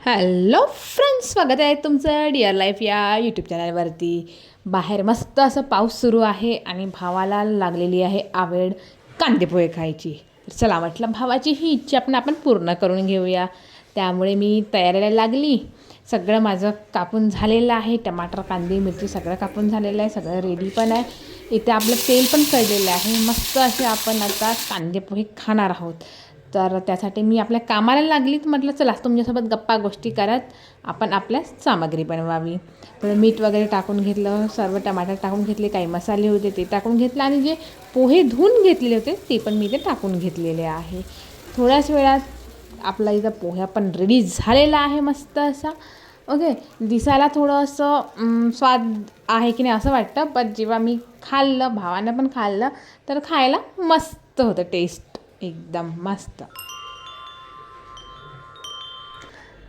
Hello friends स्वागत आहे तुमचं डिअर लाईफ या यूट्यूब चॅनलवरती बाहेर मस्त असं पाऊस सुरू आहे आणि भावाला लागलेली आहे आवड कांदेपोहे खायची. तर चला म्हटलं भावाची ही इच्छा पण आपण पूर्ण करून घेऊया. त्यामुळे मी तयारीला लागली. सगळं माझं कापून झालेलं आहे. टमाटर कांदे मिरची सगळं कापून झालेलं आहे. सगळं रेडी पण आहे. इथे आपलं तेल पण कळलेलं आहे. मस्त असे आपण आता कांदेपोहे खाणार आहोत. तर त्यासाठी मी आपल्या कामाला लागली तर म्हटलं चला तुमच्यासोबत गप्पा गोष्टी करत आपण आपल्या सामग्री बनवावी. तर मीठ वगैरे टाकून घेतलं सर्व टमाटर टाकून घेतले काही मसाले होते ते टाकून घेतलं आणि जे पोहे धुवून घेतलेले होते ते पण मी ते टाकून घेतलेले आहे. थोड्याच वेळात आपला इथं पोह्या पण रेडी झालेला आहे मस्त असा. ओके दिसायला थोडं असं स्वाद आहे की नाही असं वाटतं पण जेव्हा मी खाल्लं भावानं पण खाल्लं तर खायला मस्त होतं टेस्ट एकदम मस्त.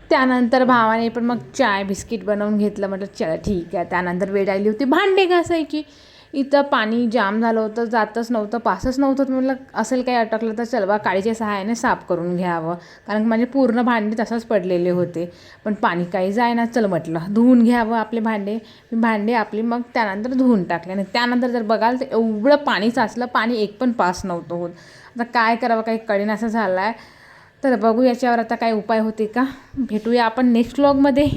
त्यानंतर भावाने पण मग चाय बिस्किट बनवून घेतलं. म्हटलं चला ठीक आहे. त्यानंतर वेळ आली होती भांडे घासायची. इथं पाणी जाम झालं होतं जातच नव्हतं पासच नव्हतं. म्हटलं असेल काही अटकलं तर चल बा काळीच्या सहाय्याने साफ करून घ्यावं. कारण माझे पूर्ण भांडे तसंच पडलेले होते. पण पाणी काही जायना चल म्हटलं धुवून घ्यावं आपले भांडे. मी भांडे आपली मग त्यानंतर धुवून टाकले. आणि त्यानंतर जर बघाल तर एवढं पाणी साचलं पाणी एक पण पास नव्हतं होत. आता काय करावं काही कळीन असं झालं आहे तर बघू याच्यावर आता काय उपाय होते का? भेटूया आपण नेक्स्ट व्लॉगमध्ये